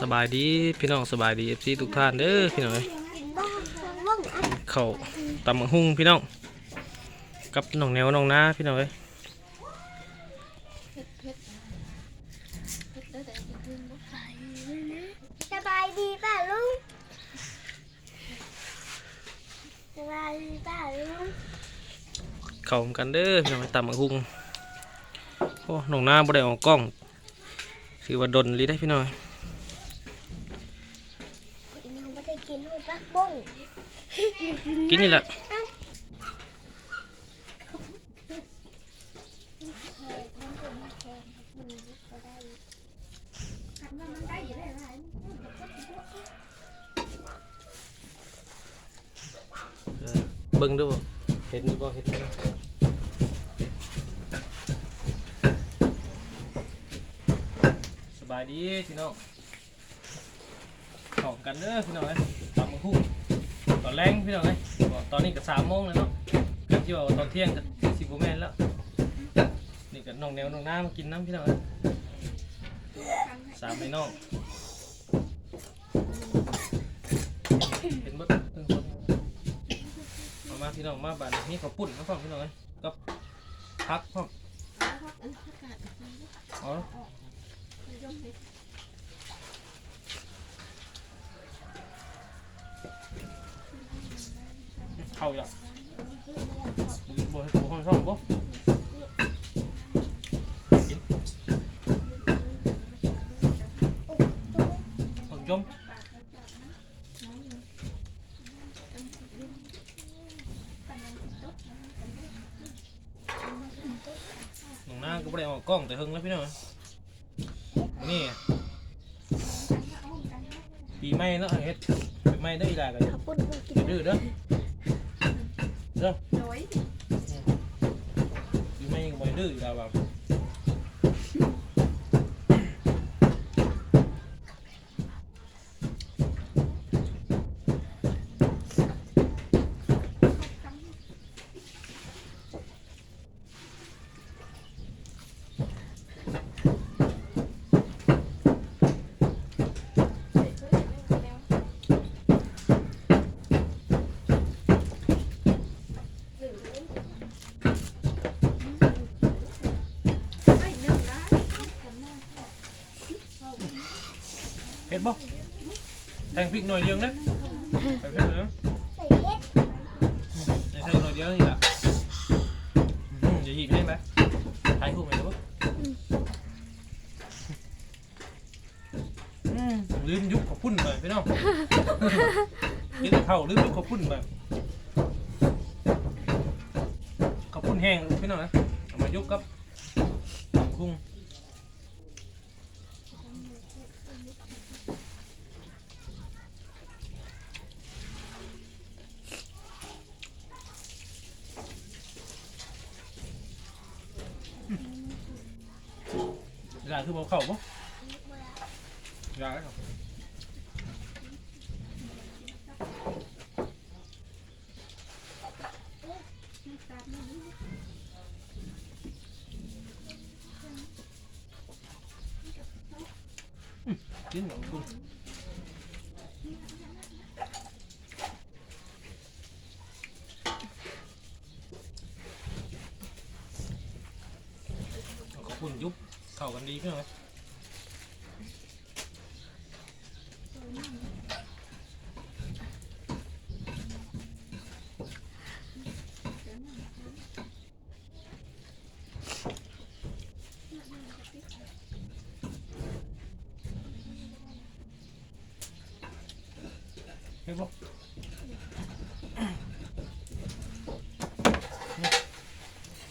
สบายดีพี่น้องสบายดีเอฟซีทุกท่านเด้อพี่น้องเอ้ยกินบ้างบ้างอันเข้าวตำบักหุ่งพี่น้องกับน้องแนวน้องนาพี่น้องเอ้ยสบายดีป่ะลุงสบายดีป่ะลุงเข้าวกันเด้อพี่น้องเอ้ยตำบักหุ่งโอ้น้องนาบ่ได้ออกกล้องคือว่าดนลีได้พี่น้องเอ้ย คนนี้ไม่ได้ กินหัวปักบ้งกินนี่แหละเออเบิ่งดูบ่เห็นดูบ่เห็นบ่สบายดีพี่น้องเข้ากันเด้อพี่น้องเอ้ย ตำบักหุ่งตอนแรงพี่น้องเอ้ยบอกตอนนี้ก็สามโมงแล้วเนาะกันที่ว่าตอนเที่ยงก็สิบโมงแม่นแล้ว นี่ก็น้องแนวน้องน้ามากินน้ำพี่น้องเอ้ยสามไอ้น้องเห็นเบ่ตึงคนมามาพี่น้องมาบ้านนี้ข้าวปุ้นมาฟังพี่น้องเอ้ยกับพักพร้อมอ๋อ เข้าอย่างบ่ให้บ่ห้องช่องบ่กินผมจมน้องน้าก็บ่ได้เออกกล้องแต่หึงแล้วพี่น้องเอ้ยวันนี่ปีใหม่เนาะเฮ็ดปีใหม่ได้ออีหลากันขอบคุณคุณกินอย่าดื้อเด้อเด้อ โดยปีใหม่ก็บ่ได้ดื้ออีหลาว่าไม่หนึ่งนะ เฮ็ดบ่แทงพริกหน่อยเดียวนะไปเฮ็ดเลยนะใส่เห็ดใส่หน่อยเดียวนี่ล่ะอืมอย่าหีบได้ไหมถ่ายรูปไหมลูกอืมลืมยุบขอบพุ่นไปพี่น้องกินแต่ข้าวลืมยุบขอบพุ่นไปขอบพุ่นแห้งพี่น้องนะเอามายุบกับกุ้งาคือบอกเข่าบ่ยาครับกินหมูกุ้งเอาขอบคุณยุบ เข้ากัน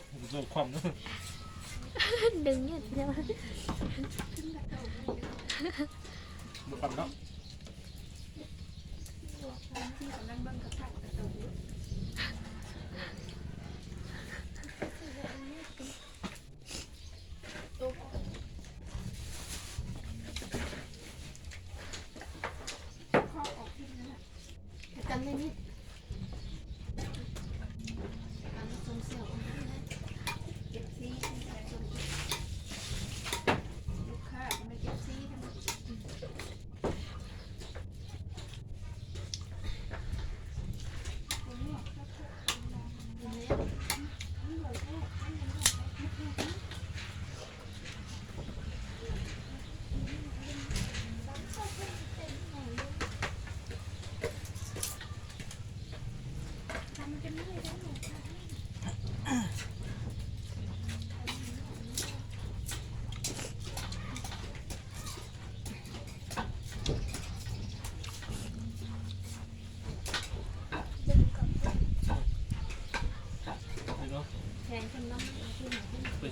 ดีขึ้นไหมเฮ้ยบอกเจอความด้วยดึงเนี่ยเดี๋ยว บุความแล้ว ที่กำลังเบิ่งกระทักกระตูข้อออกที่นั่นแหละกันเลยนิดกันทรงเสี่ยวเก็บซีใส่ทรงลูกค้าไม่เก็บซีกัน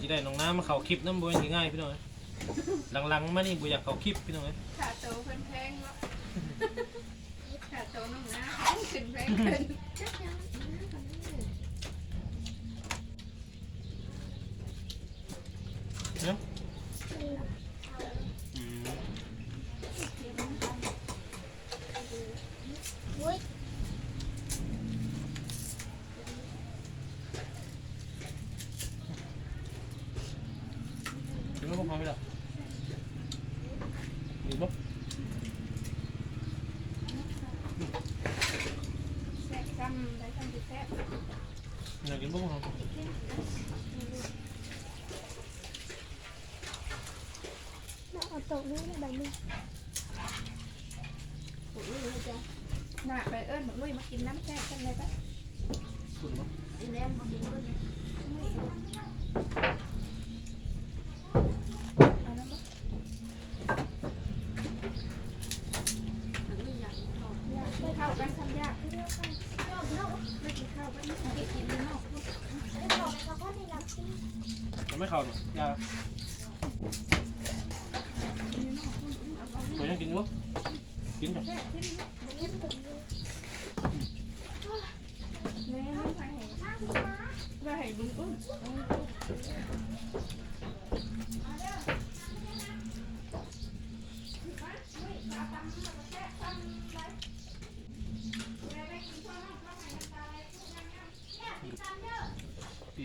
ได้น้องน้ำมาเข้าคลิปน้ำบ่ยังง่ายพี่น้องเอ้ยหลังๆมานี่บ่อยากเข้าคลิปพี่น้องเอ้ยขาโตเพิ่นแพงเนาะขาโตน้องนะแพงขึ้นแพงขึ้นเนาะอืม อุ้ย ถึงแล้วบ่พอไหมล่ะดีบ่ แซ่บซ้ำได้ซ้ำสิแซ่บ อยากกินบ่พอ เราเอาตก นี้ในแบบนี้โอ้ยเลยจ้ะน่ะไปเอิ้นหมดลุยมากินน้ำแซ่กันเลยปะคุณบ่อีแนมมากินด้วยเนี่ยเอาน้ำมากินข้าวกันทำยากไม่กินข้าวกันไม่กินข้าวนอกเขาก็ได้รับที่ยังไม่เข้าเนาตัวยังกินอยู่บ่กินจ้ะเรียบถึงเลยแม่ไม่ไปไหนไปไหนลุงอุ้มปีใ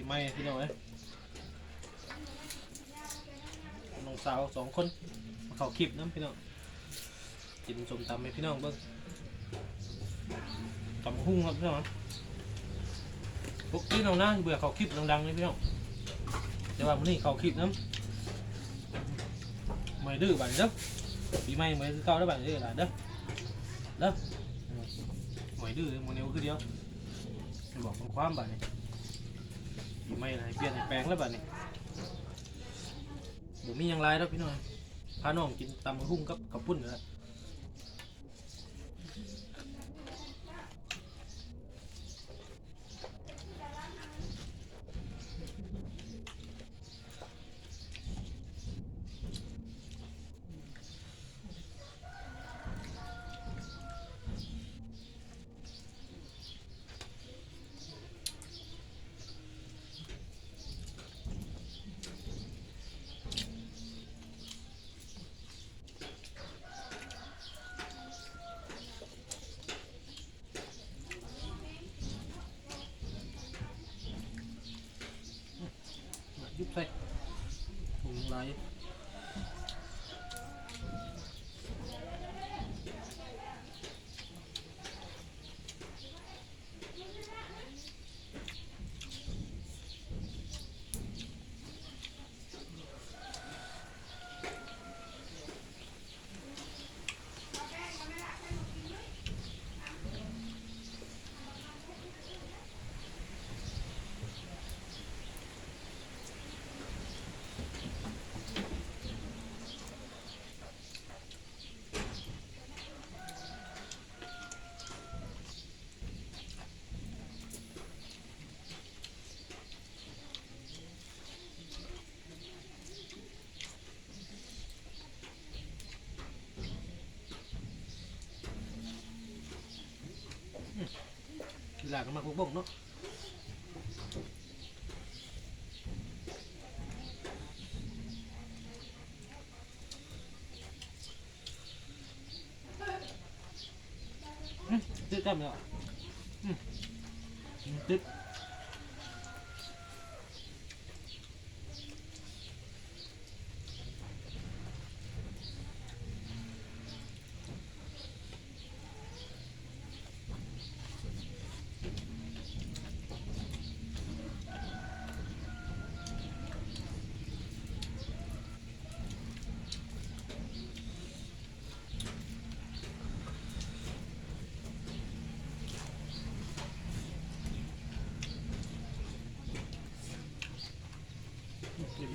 หม่พี่น้องเอ้ยน้อง สาวสองคนมาเขาคลิปน้ำพี่น้องกินส้มตำให้พี่น้องเบิ่งตำหุ้งครับพี่น้องพวกพี่น้องนะเบื่อเขาคลิปดังๆเลยพี่น้องแต่ว่ามื้อนี้เขาคลิปน้ำไม่ดื้อบัดนี้เด้อปีใหม่ไม่คือเก่าเด้บัดนี้เด้อหลานเด้อเด้อไม่ดื้อโมเนลคือเดียวไม่บอกความบัดนี้ปีใหม่ให้เปลี่ยนแปลงแล้วบัดนี้ บ่มีหยังไรแล้วพี่น้องพาน้องกินตำหุ้งกับกับปุ้นนะยุบใส่ถุงลายกีฬากันมาคุกบงเนาะอืมตึ๊ดจำเละ อืมอื มตึ๊ดเดี๋ยวเดี๋ย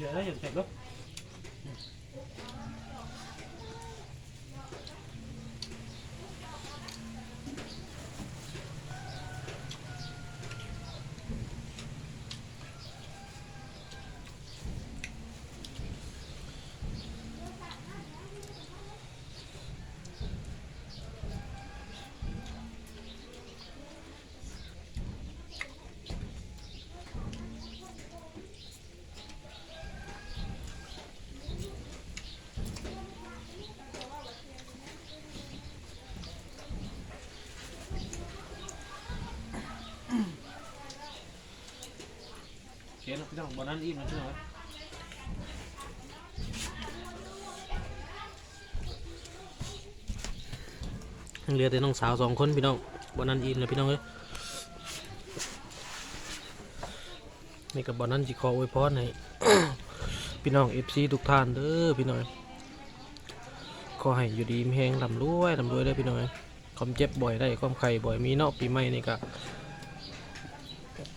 วได้อย่ น้องบ่นั้นอิ่มแล้วพี่น้องยังเหลือแต่น้องสาวสองคนพี่น้องบ่นั้นอิ่มแล้วพี่น้องเอ้ยนี่กับบ่นั้นสิขออวยพรให้พี่น้อง FC ทุกท่านเด้อพี่น้องขอให้อยู่ดีมีแหงลำรวยลำรวยเด้พี่น้องเอ้ยความเจ็บบ่อยได้ความไข้บ่อยมีเนาะปีใหม่นี่ก็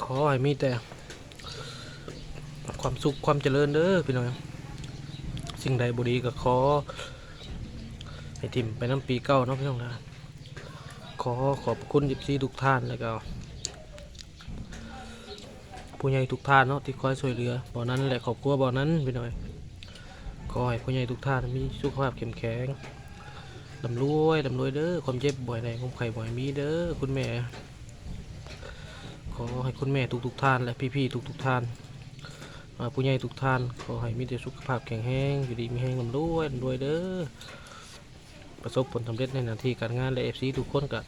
ขอให้มีแต่ ความสุขความเจริญเด้อพี่น้องสิ่งใดบุรีก็ขอให้ทิมไปน้ำปีเก้าเนาะพี่น้องนะขอขอบคุณยิบซีทุกท่านแล้วก็ผู้ใหญ่ทุกท่านเนาะที่คอยช่วยเหลือบ่อนั้นแหละขอบครัวบ่อนั้นพี่น้อยขอให้ผู้ใหญ่ทุกท่านมีสุขภาพเข้มแข็งลำรวยลำรวยเด้อความเจ็บบ่อยในความไข้บ่อยมีเด้อคุณแม่ ขอให้คุณแม่ทุกๆท่านและพี่ๆทุกๆท่าน ผู้ใหญ่ทุกท่านขอให้มีแต่สุขภาพแข็งแรงอยู่ดีมีแรงลำรวยลำรวยเด้อประสบผลสำเร็จในหน้าที่การงานและเอฟซีทุกคนก็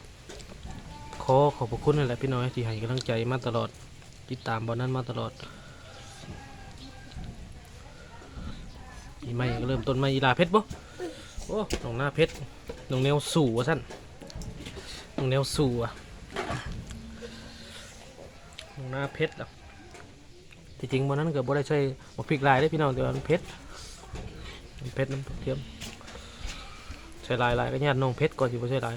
ขอขอบพระคุณนั่นแหละพี่น้อยที่ให้กำลังใจมาตลอดติดตามบอลนั้นมาตลอดปีใหม่ก็เริ่มต้นมาอีลาเพชรบ่โอ้น้องหน้าเพชรน้องแนวสู่วะสั้นน้องแนวสู่อะน้องหน้าเพชรอะ ที่จริงวันนั้นเกิดบ่ได้ใช้หมกพริกลายได้พี่น้องแต่ว่ามันเผ็ดมันเผ็ดน้ำเทียมใช้ลายลายก็ญาติน้องเผ็ดก่อนที่บ่ใช้ลาย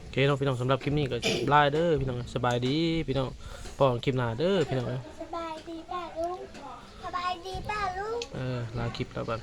โอเคเน้องพี่น้องสำหรับคลิปนี้ก็ลายเด้อพี่น้องสบายดีพี่น้องพอกันคลิปหน้าเด้อพี่น้องสบายดีป่ะลุงสบายดีป่ะลุงเออลาคลิปแล้วกัน